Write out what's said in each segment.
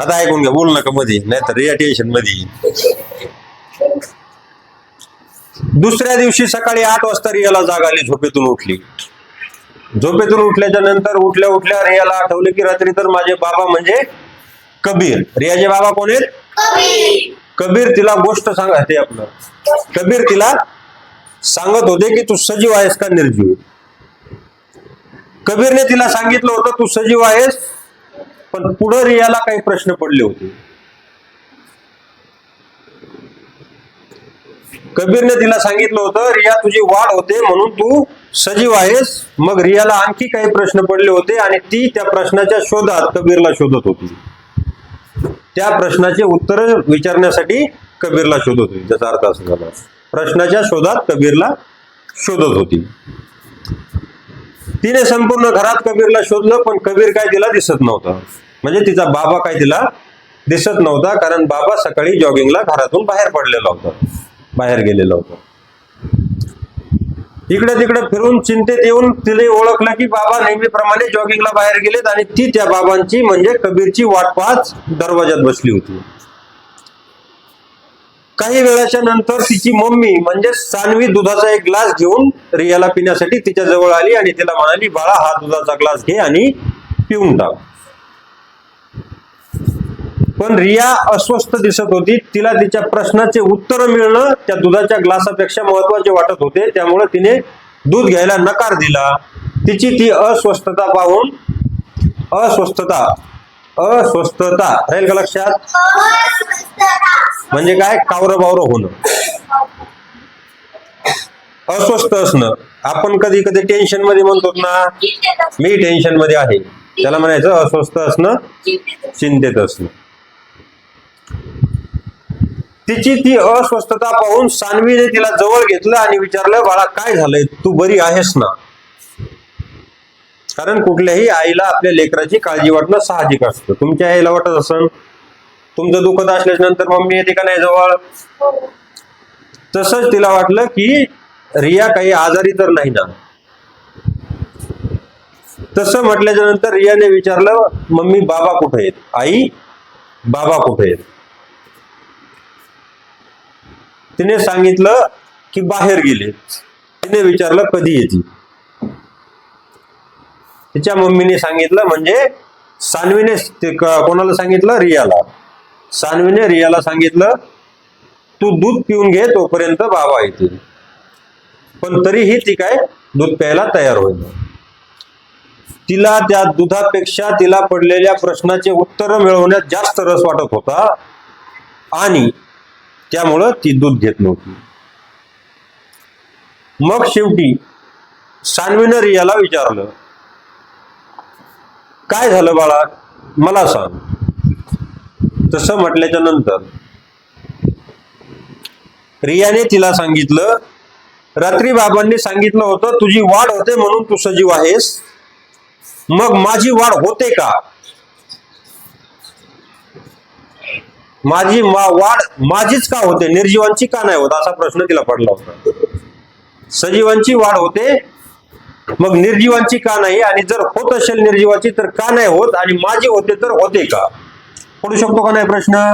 आता ऐकून घ्या बोल नका मध्ये नाहीतर रिया टेन्शनमध्ये. दुसऱ्या दिवशी सकाळी आठ वाजता रियाला जाग आली झोपेतून उठली. झोपेतून उठल्याच्या नंतर उठल्या उठल्या रियाला आठवले की रात्री तर माझे बाबा म्हणजे कबीर. रियाचे बाबा कोण आहेत? कबीर तिला गोष्ट सांगा ते आपलं. कबीर तिला सांगत होते की तू सजीव आहेस का निर्जीव? कबीरने तिला सांगितलं होतं तू सजीव आहेस पण पुढे रियाला काही प्रश्न पडले होते. कबीरने तिला सांगितलं होतं रिया तुझी वाढ होते म्हणून तू सजीव आहेस. मग रियाला आणखी काही प्रश्न पडले होते आणि ती त्या प्रश्नाच्या शोधात कबीरला शोधत होती. त्या प्रश्नाचे उत्तर विचारण्यासाठी कबीरला शोधत होती. त्याचा अर्थ असं झाला. प्रश्नाच्या शोधात कबीरला शोधत होती. तिने संपूर्ण घरात कबीरला शोधलं पण कबीर काय तिला दिसत नव्हता. म्हणजे तिचा बाबा काय तिला दिसत नव्हता कारण बाबा सकाळी जॉगिंगला घरातून बाहेर पडलेला होता. बाहेर गेलेला होता. इकडे तिकडे फिरून चिंतेत येऊन तिने ओळखलं की बाबा नेहमीप्रमाणे जॉगिंगला बाहेर गेलेत आणि ती त्या बाबांची म्हणजे कबीरची वाट पाहत दरवाजात बसली होती. काही वेळाच्या नंतर तिची मम्मी म्हणजे सानवी दुधाचा एक ग्लास घेऊन रियाला पिण्यासाठी तिच्या जवळ आली आणि तिला म्हणाली बाळा हा दुधाचा ग्लास घे आणि पिऊन टाक. पण रिया अस्वस्थ दिसत होती. तिला तिच्या प्रश्नाचे उत्तर मिळणं त्या दुधाच्या ग्लासापेक्षा महत्त्वाचे वाटत होते. त्यामुळे तिने दूध घ्यायला नकार दिला. तिची ती अस्वस्थता पाहून अस्वस्थता अस्वस्थता राहील का लक्षात? म्हणजे काय? कावरं बावरं होणं. अस्वस्थ असणं. आपण कधी कधी टेन्शनमध्ये म्हणतो ना मी टेन्शनमध्ये आहे. त्याला म्हणायचं अस्वस्थ असणं चिंतेत असणं. तिची ती अस्वस्थता पाहून सानवीने तिला जवळ घेतलं आणि विचारलं बाळा काय झालंय? तू बरी आहेस ना? कारण कुठल्याही आईला आपल्या लेकराची काळजी वाटणं साहजिक असतं. तुमच्या आईला वाटत असन तुमचं दुखत असल्याच्या नंतर मम्मी येते का नाही जवळ? तसंच तिला वाटलं की रिया काही आजारी तर नाही ना. तसं म्हटल्याच्या नंतर रियाने विचारलं मम्मी बाबा कुठे आहेत? आई बाबा कुठे आहेत? तिने सांगितलं की बाहेर गेले. तिने विचारलं कधी येते? तिच्या मम्मीने सांगितलं म्हणजे सानवीने ते कोणाला सांगितलं? रियाला. सानवीने रियाला सांगितलं तू दूध पिऊन घे तोपर्यंत बाबा येतील. पण तरीही ती काय दूध प्यायला तयार होईल तिला त्या दुधापेक्षा तिला पडलेल्या प्रश्नाचे उत्तर मिळवण्यात जास्त रस वाटत होता. आणि त्यामुळं ती दूध घेत नव्हती. मग शेवटी सानवीनं रियाला विचारलं काय झालं बाळा? मला सांग. तसं म्हटल्याच्या नंतर रियाने तिला सांगितलं रात्री बाबांनी सांगितलं होतं तुझी वाढ होते म्हणून तू सजीव आहेस. मग माझी वाढ होते का? माझी मा वाढ माझीच का होते? निर्जीवांची का नाही होत? असा प्रश्न तिला पडला होता. सजीवांची वाढ होते मग निर्जीवांची का नाही? आणि जर होत असेल निर्जीवाची तर का नाही होत? आणि माझी होते तर होते का? पडू शकतो का नाही प्रश्न?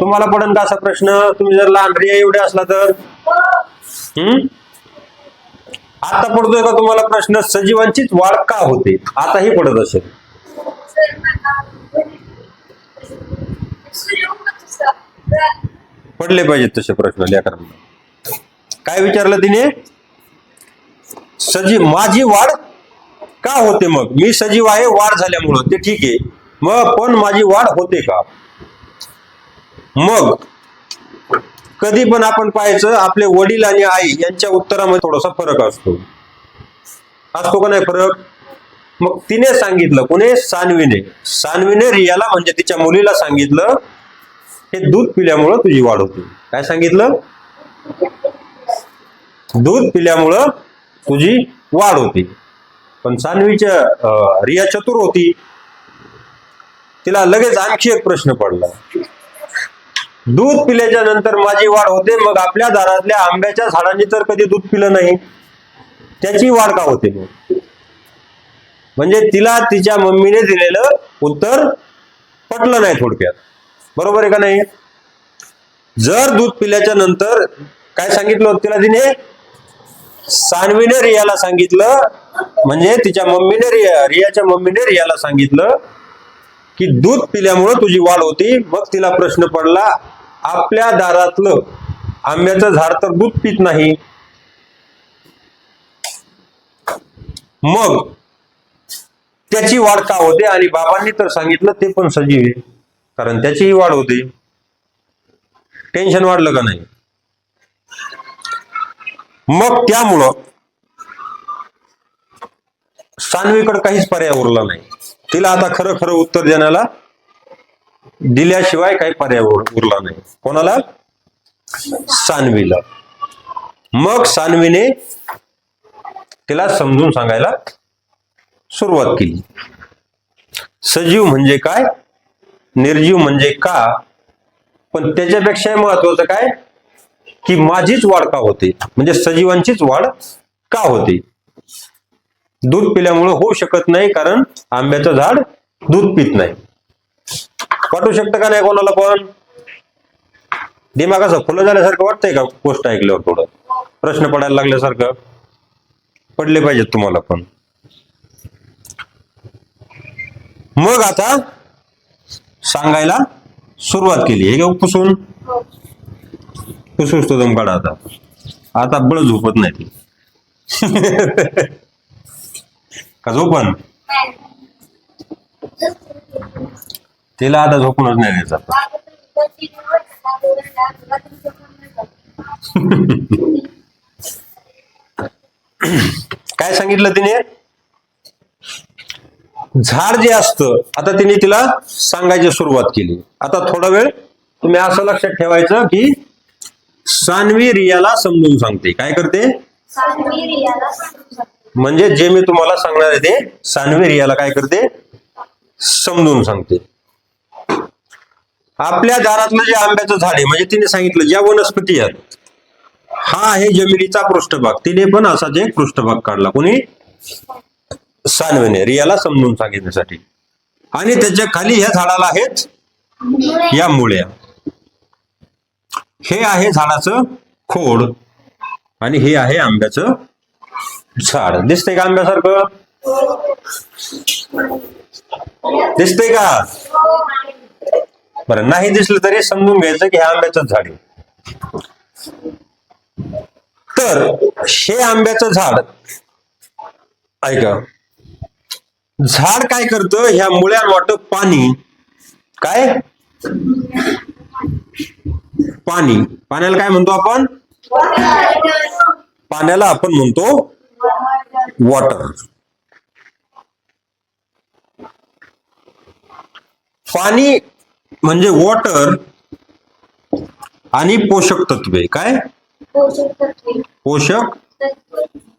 तुम्हाला पडन का असा प्रश्न? तुम्ही जर लहान रिया एवढे असला तर? हम्म? आता पडतोय का तुम्हाला प्रश्न? सजीवांचीच वाढ का होते? आताही पडत असेल. पडले पाहिजेत तसे प्रश्न लेकरांना. काय विचारलं तिने? सजीव माझी वाढ का होते मग? मी सजीव आहे वाढ झाल्यामुळं. ते ठीक आहे. मग पण माझी वाढ होते का? मग कधी पण आपण पाहायचं आपले वडील आणि आई यांच्या उत्तरामध्ये थोडासा फरक असतो. असतो का नाही फरक? मग तिने सांगितलं कोणी? सानवीने. सानवीने रियाला म्हणजे तिच्या मुलीला सांगितलं हे दूध पिल्यामुळं तुझी वाढ होते. काय सांगितलं? दूध पिल्यामुळं तुझी वाढ होती. पण सानवीच्या रिया चतुर होती. तिला लगेच आणखी एक प्रश्न पडला. दूध पिल्याच्या नंतर माझी वाढ होते मग आपल्या दारातल्या आंब्याच्या झाडांनी तर कधी दूध पिलं नाही? त्याची वाढ का होते मग? म्हणजे तिला तिच्या मम्मीने दिलेलं उत्तर पटलं नाही थोडक्यात. बरोबर आहे का नाही? जर दूध पिल्याच्या नंतर काय सांगितलं तिला तिने? सानवीने रियाला सांगितलं म्हणजे तिच्या मम्मीने रिया रियाच्या मम्मीने रियाला सांगितलं की दूध पिल्यामुळं तुझी वाढ होती. मग तिला प्रश्न पडला आपल्या दारातलं आंब्याचं झाड तर दूध पित नाही. मग त्याची वाढ का होते? आणि बाबांनी तर सांगितलं ते पण सजीव आहे कारण त्याचीही वाढ होते. टेन्शन वाढलं का नाही? मग त्यामुळं सानवीकडं काहीच पर्याय उरला नाही. तिला आता खरं खरं उत्तर देण्याला दिल्याशिवाय काही पर्याय उर- उरला नाही. कोणाला? सानवीला. मग सानवीने तिला समजून सांगायला सुरुवात केली. सजीव म्हणजे काय? निर्जीव म्हणजे का? पण त्याच्यापेक्षा महत्वाचं काय? की माझीच वाढ का होते? म्हणजे सजीवांचीच वाढ का होते? दूध पिल्यामुळे होऊ शकत नाही कारण आंब्याचं झाड दूध पित नाही. वाटू शकतं का नाही कोणाला पण? दिमाग असं फुलं झाल्यासारखं वाटतंय का? गोष्ट ऐकल्यावर थोडं. प्रश्न पडायला लागल्यासारखं. पडले पाहिजेत तुम्हाला पण. मग आता सांगायला सुरुवात केली. हे घेऊ पुसून. पुसूस तो दम आता. आता बळ झोपत नाही ती. का झोपन? तिला आता झोपूनच नाही द्यायचं आता. काय सांगितलं तिने? झाड जे असतं आता तिने तिला सांगायची सुरुवात केली. आता थोडा वेळ तुम्ही असं लक्षात ठेवायचं की सान्वी रियाला समजून सांगते. काय करते? म्हणजे जे मी तुम्हाला सांगणार आहे ते सान्वी रियाला काय करते? समजून सांगते. आपल्या दारातलं जे आंब्याचं झाड आहे म्हणजे तिने सांगितलं ज्या वनस्पती आहेत हा आहे जमिनीचा पृष्ठभाग. तिने पण असाच एक पृष्ठभाग काढला. कोणी? सांगविणे रियाला समजून सांगितण्यासाठी. आणि त्याच्याखाली ह्या झाडाला आहेत या मुळ्या. हे आहे झाडाचं खोड आणि हे आहे आंब्याचं झाड. दिसतंय का आंब्यासारखं? दिसतंय का? बरं नाही दिसलं तरी समजून घ्यायचं की हे आंब्याचं झाड आहे. तर हे आंब्याचं झाड ऐका झाड काय करतं? ह्या मुळ्यांवाट पाणी. काय? पाणी. पाण्याला काय म्हणतो आपण? पाण्याला आपण म्हणतो वॉटर. पाणी म्हणजे वॉटर आणि पोषक तत्वे. काय? पोषक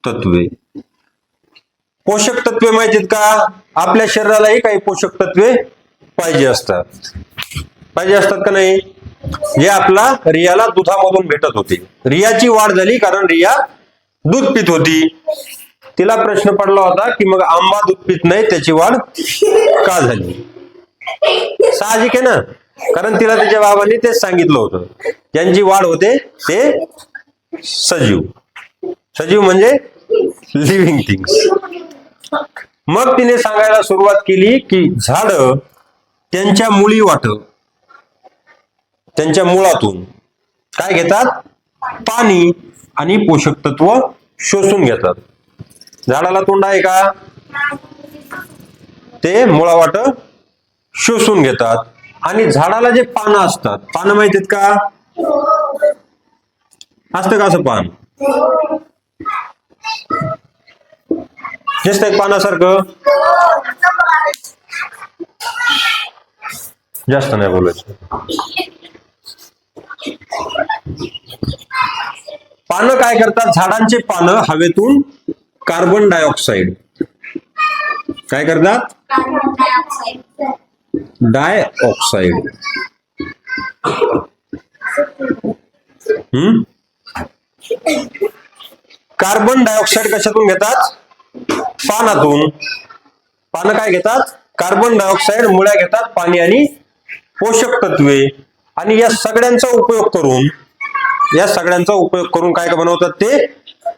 तत्वे. पोषक तत्वे माहितीत का? आपल्या शरीरालाही काही पोषक तत्वे पाहिजे असतात. पाहिजे असतात का नाही? जे आपला रियाला दुधामधून भेटत होते. रियाची वाढ झाली कारण रिया दूध पित होती. तिला प्रश्न पडला होता की मग आंबा दूध पित नाही त्याची वाढ का झाली? साहजिक आहे ना? कारण तिला तिच्या बाबांनी तेच सांगितलं होतं. ज्यांची वाढ होते ते सजीव. सजीव म्हणजे लिव्हिंग थिंग्स मग तिने सांगायला सुरुवात केली की झाड त्यांच्या मुळी वाट. त्यांच्या मुळातून. काय घेतात? पाणी आणि पोषक तत्व शोषून घेतात. झाडाला तोंड आहे का? ते मुळावाट शोषून घेतात. आणि झाडाला जे पानं असतात पानं माहितीत का? असतं का असं पान? दिसतंय पानासारखं? जास्त नाही बोलायचं. पानं काय करतात? झाडांचे पानं हवेतून कार्बन डायऑक्साईड काय करतात? डायऑक्साईड हम्म? कार्बन डायऑक्साईड कशातून घेतात? पानातून. पानं काय घेतात? कार्बन डायऑक्साईड मुळ्या घेतात पाणी आणि पोषक तत्वे. आणि या सगळ्यांचा उपयोग करून या सगळ्यांचा उपयोग करून काय काय बनवतात ते?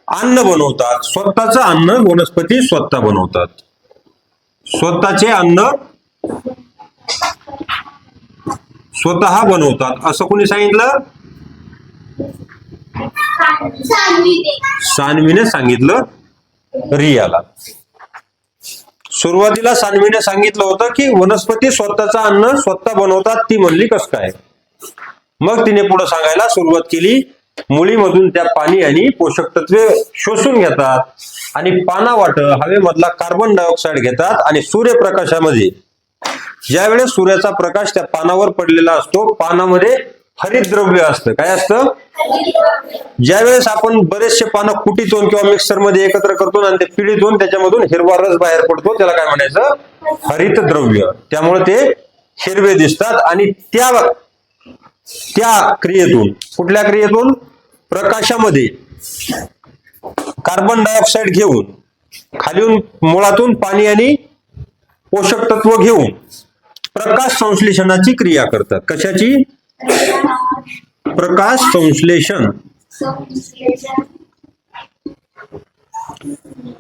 अन्न बनवतात. स्वतःचं अन्न वनस्पती स्वतः बनवतात. स्वतःचे अन्न स्वतः बनवतात. असं कोणी सांगितलं? सानवीने सांगितलं रियाला. सुरुवातीला सानवीने सांगितलं होतं की वनस्पती स्वतःचा अन्न स्वतः बनवतात. ती म्हणली कस काय? मग तिने पुढे सांगायला सुरुवात केली. मुळीमधून त्या पाणी आणि पोषक तत्वे शोषून घेतात आणि पानावाट हवेमधला कार्बन डायऑक्साईड घेतात आणि सूर्यप्रकाशामध्ये. ज्यावेळेस सूर्याचा प्रकाश त्या पानावर पडलेला असतो पानामध्ये हरितद्रव्य असतं. काय असतं? ज्यावेळेस आपण बरेचसे पानं कुटीतून किंवा मिक्सरमध्ये एकत्र करतो आणि ते पिढीतून त्याच्यामधून हिरवा रस बाहेर पडतो त्याला काय म्हणायचं? हरितद्रव्य. त्यामुळे ते हिरवे दिसतात आणि त्या त्या क्रियेतून कुठल्या क्रियेतून? प्रकाशामध्ये. कार्बन डायऑक्साईड घेऊन खालीून मुळातून पाणी आणि पोषक तत्व घेऊन प्रकाश संश्लेषणाची क्रिया करतात. कशाची? प्रकाश संश्लेषण.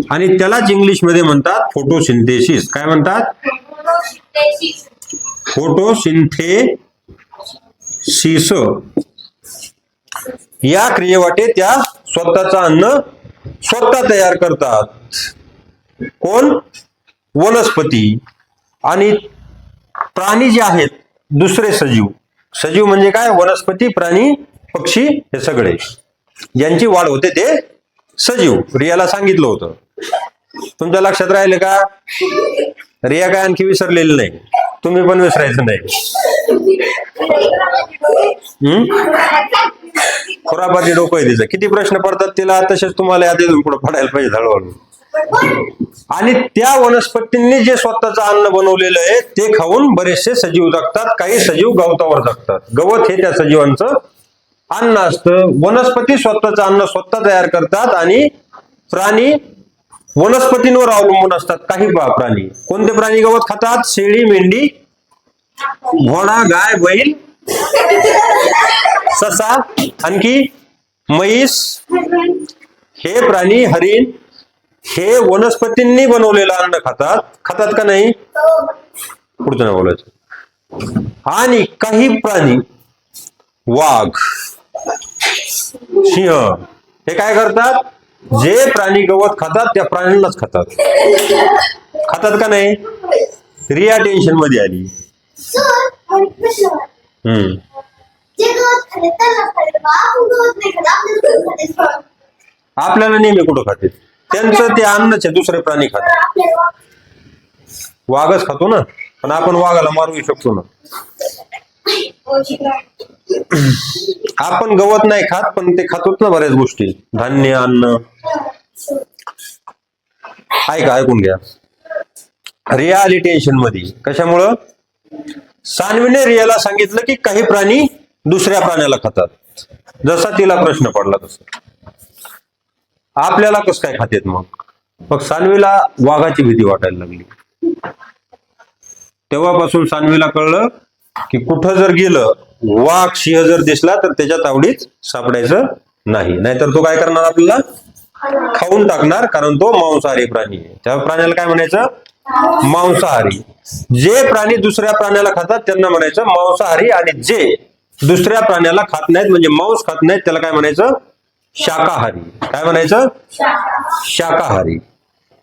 आणि त्यालाच इंग्लिशमध्ये म्हणतात फोटोसिंथेसिस काय म्हणतात? फोटोसिंथेसिस या क्रियेवाटे त्या स्वतःचा अन्न स्वतः तयार करतात. कोण? वनस्पती. आणि प्राणी जे आहेत दुसरे सजीव. सजीव म्हणजे काय? वनस्पती प्राणी पक्षी हे सगळे. यांची वाढ होते ते सजीव. रियाला सांगितलं होतं. तुमच्या लक्षात राहिले का? रिया काय आणखी विसरलेली नाही. तुम्ही पण विसरायचं नाही. हम्म? डोकं आहे तिचं. किती प्रश्न पडतात तिला? तसेच तुम्हाला यादी पुढे पडायला पाहिजे हळूहळू. आणि त्या वनस्पतींनी जे स्वतःचं अन्न बनवलेलं आहे ते खाऊन बरेचसे सजीव जगतात. काही सजीव गवतावर जगतात. गवत हे त्या सजीवांचं अन्न असतं. वनस्पती स्वतःचं अन्न स्वतः तयार करतात आणि प्राणी वनस्पतींवर अवलंबून असतात. काही बा- प्राणी. कोणते प्राणी गवत खातात? शेळी मेंढी घोडा गाय बैल ससा आणखी म्हैस. हे प्राणी हरिण हे वनस्पतींनी बनवलेलं अन्न खातात. खातात का नाही? पुढचं नाही बोलायचं. आणि काही प्राणी वाघ सिंह हे काय करतात? जे प्राणी गवत खातात त्या प्राण्यांनाच खातात. खातात का नाही? रिया टेन्शनमध्ये आली. हम्म. आपल्याला नेहमी कुठं खाते? त्यांचं ते अन्नच आहे दुसरे प्राणी खातात वाघच खातो ना पण आपण वाघाला मारू शकतो ना. आपण गवत नाही खात पण ते खातोच ना बऱ्याच गोष्टी. धान्य अन्न. ऐका ऐकून घ्या. रिया आली टेन्शनमध्ये. कशामुळं? सानवीने रियाला सांगितलं की काही प्राणी दुसऱ्या प्राण्याला खातात. जसा तिला प्रश्न पडला तसा. आपल्याला कसं काय खातेत मग? मग सानवीला वाघाची भीती वाटायला लागली. तेव्हापासून सानवीला कळलं की कुठं जर गेलं वाघ सिंह जर दिसला तर त्याच्या तावडीत सापडायचं नाही. नाहीतर तो काय करणार आपल्याला? खाऊन टाकणार कारण तो मांसाहारी प्राणी आहे. त्या प्राण्याला काय म्हणायचं? मांसाहारी. जे प्राणी दुसऱ्या प्राण्याला खातात त्यांना म्हणायचं मांसाहारी आणि जे दुसऱ्या प्राण्याला खात नाहीत म्हणजे मांस खात नाहीत त्याला काय म्हणायचं? शाकाहारी. काय म्हणायचं? शाकाहारी.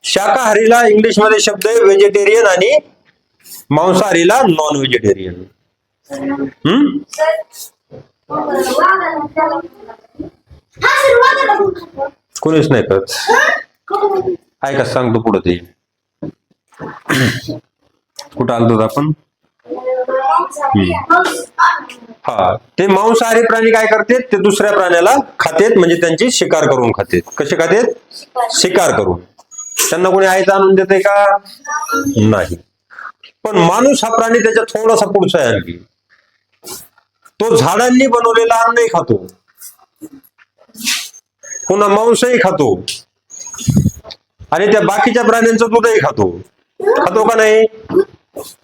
शाकाहारीला इंग्लिशमध्ये शब्द आहे व्हेजिटेरियन आणि मांसाहारीला नॉन व्हेजिटेरियन हम्म कोणीच नाही करत. ऐका सांगतो पुढे ते. कुठं आलतो आपण? हा. ते मांसाहारी प्राणी काय करतात? ते दुसऱ्या प्राण्याला खातेत म्हणजे त्यांची शिकार करून खातेत. कसे खातेत? शिकार करून. त्यांना कोणी आयचं आणून देते का? नाही. पण माणूस हा प्राणी त्याच्या थोडासा पुढचा आहे आणखी. तो झाडांनी बनवलेला अन्नही खातो. पुन्हा मांसही खातो. आणि त्या बाकीच्या प्राण्यांचं दूधही खातो. खातो का नाही?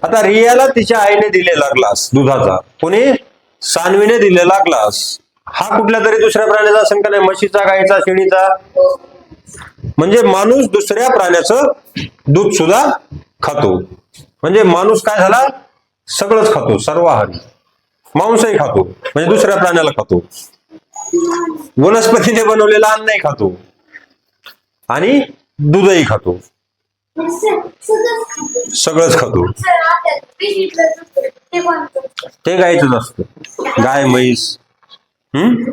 आता रियाला तिच्या आईने दिलेला ग्लास दुधाचा. कोणी? सानवीने दिलेला ग्लास हा कुठल्या तरी दुसऱ्या प्राण्याचा असेल का नाही? म्हशीचा गाईचा शेळीचा? म्हणजे माणूस दुसऱ्या प्राण्याचं दूध सुद्धा खातो. म्हणजे माणूस काय झाला? सगळंच खातो सर्वाहारी. मांसही खातो म्हणजे दुसऱ्या प्राण्याला खातो. वनस्पतीने बनवलेलं अन्नही खातो. आणि दूधही खातो. सगळंच खातो. ते गायचंच असतं गाय म्हैस. हम्म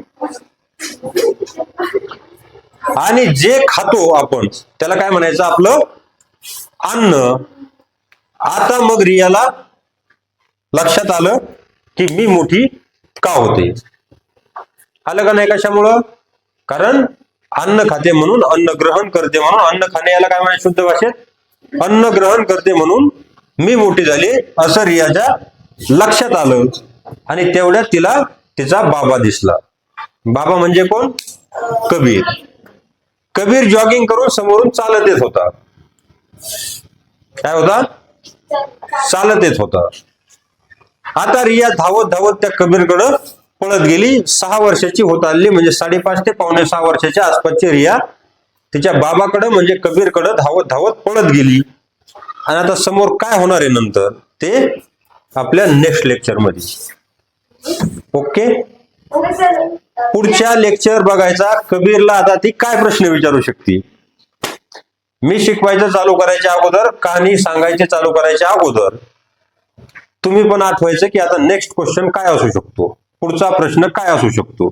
आणि जे खातो आपण त्याला काय म्हणायचं आपलं? अन्न. आता मग रियाला लक्षात आलं की मी मोठी का होते? आलं का नाही कशामुळं? कारण अन्न खाते म्हणून अन्न ग्रहण करते म्हणून अन्न खाणे याला काय म्हणायचं शुद्ध भाषेत? अन्न ग्रहण करते म्हणून मी मोठी झाली असं रियाच्या लक्षात आलं. आणि तेवढ्यात तिला तिचा बाबा दिसला. बाबा म्हणजे कोण? कबीर. कबीर जॉगिंग करून समोरून चालत येत होता. काय होता? चालत येत होता. आता रिया धावत धावत त्या कबीरकडं पळत गेली. सहा वर्षाची होत आली म्हणजे साडेपाच ते पावणे सहा वर्षाच्या आसपासची रिया तिच्या बाबाकडं म्हणजे कबीरकडं धावत धावत पळत गेली. आणि आता समोर काय होणार आहे नंतर? ते आपल्या नेक्स्ट लेक्चरमध्ये ओके? पुढच्या लेक्चर बघायचा. कबीरला आता ती काय प्रश्न विचारू शकते? मी शिकवायचं चालू करायच्या अगोदर कहाणी सांगायचे चालू करायच्या अगोदर? तुम्ही पण आठवायचं की आता नेक्स्ट क्वेश्चन काय असू शकतो? पुढचा प्रश्न काय असू शकतो?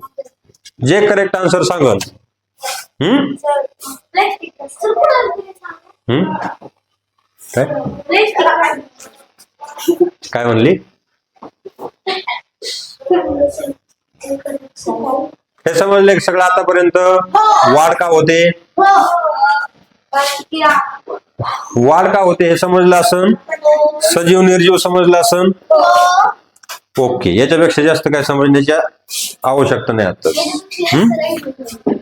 जे करेक्ट आन्सर सांगल काय? काय म्हणली? हे समजले सगळं आतापर्यंत? वाढ का होते? वाढ का होते हे समजलं असन? सजीव निर्जीव समजलं असन? ओके याच्यापेक्षा जास्त काय समजण्याची आवश्यकता नाही आता.